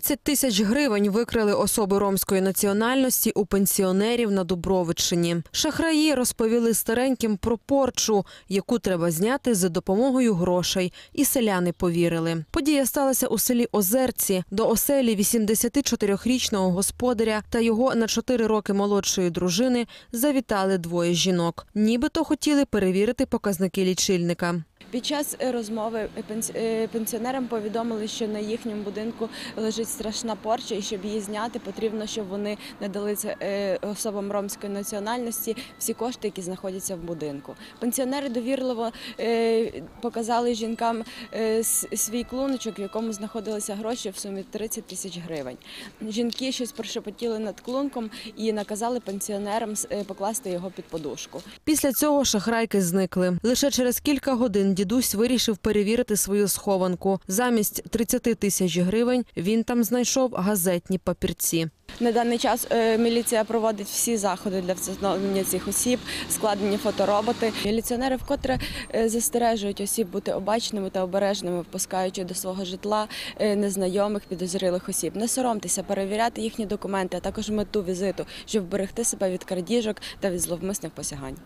30 тисяч гривень викрили особи ромської національності у пенсіонерів на Дубровичині. Шахраї розповіли стареньким про порчу, яку треба зняти за допомогою грошей, і селяни повірили. Подія сталася у селі Озерці. До оселі 84-річного господаря та його на 4 роки молодшої дружини завітали двоє жінок. Нібито хотіли перевірити показники лічильника. Під час е, розмови пенс- е, пенсіонерам повідомили, що на їхньому будинку лежить страшна порча, і щоб її зняти, потрібно, щоб вони надали е, особам ромської національності всі кошти, які знаходяться в будинку. Пенсіонери довірливо е, показали жінкам е, свій клуночок, в якому знаходилися гроші в сумі 30 тисяч гривень. Жінки щось прошепотіли над клунком і наказали пенсіонерам е, покласти його під подушку. Після цього шахрайки зникли. Лише через кілька годин дідусь вирішив перевірити свою схованку. Замість 30 тисяч гривень він там знайшов газетні папірці. На даний час е, міліція проводить всі заходи для встановлення цих осіб, складені фотороботи. Міліціонери вкотре е, застережують осіб бути обачними та обережними, впускаючи до свого житла е, незнайомих підозрілих осіб. Не соромтеся перевіряти їхні документи, а також мету візиту, щоб вберегти себе від крадіжок та від зловмисних посягань.